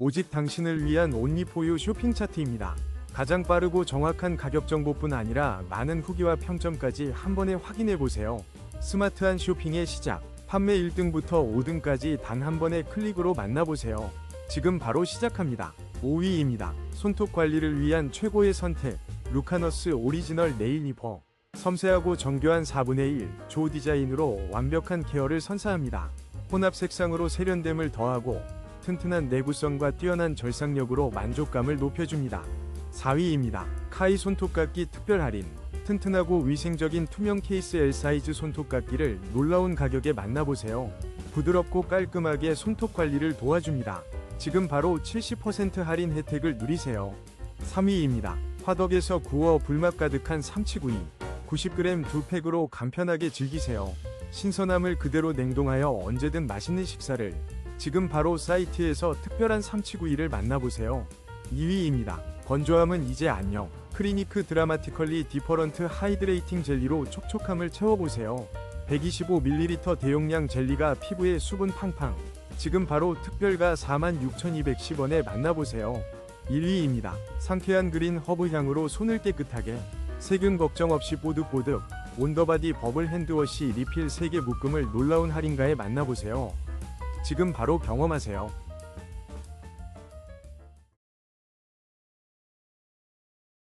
오직 당신을 위한 온리포유 쇼핑 차트입니다. 가장 빠르고 정확한 가격 정보뿐 아니라 많은 후기와 평점까지 한 번에 확인해 보세요. 스마트한 쇼핑의 시작. 판매 1등부터 5등까지 단 한 번의 클릭으로 만나보세요. 지금 바로 시작합니다. 5위입니다. 손톱 관리를 위한 최고의 선택. 루카너스 오리지널 네일 리퍼. 섬세하고 정교한 4분의 1 조 디자인으로 완벽한 케어를 선사합니다. 혼합 색상으로 세련됨을 더하고 튼튼한 내구성과 뛰어난 절삭력으로 만족감을 높여줍니다. 4위입니다. 카이 손톱깎이 특별 할인. 튼튼하고 위생적인 투명 케이스 L 사이즈 손톱깎이를 놀라운 가격에 만나보세요. 부드럽고 깔끔하게 손톱 관리를 도와줍니다. 지금 바로 70% 할인 혜택을 누리세요. 3위입니다. 화덕에서 구워 불맛 가득한 삼치구이. 90g 두 팩으로 간편하게 즐기세요. 신선함을 그대로 냉동하여 언제든 맛있는 식사를. 지금 바로 사이트에서 특별한 삼치구이를 만나보세요. 2위입니다. 건조함은 이제 안녕. 크리니크 드라마티컬리 디퍼런트 하이드레이팅 젤리로 촉촉함을 채워보세요. 125ml 대용량 젤리가 피부에 수분 팡팡. 지금 바로 특별가 46,210원에 만나보세요. 1위입니다. 상쾌한 그린 허브 향으로 손을 깨끗하게. 세균 걱정 없이 뽀득뽀득. 온더바디 버블 핸드워시 리필 3개 묶음을 놀라운 할인가에 만나보세요. 지금 바로 경험하세요.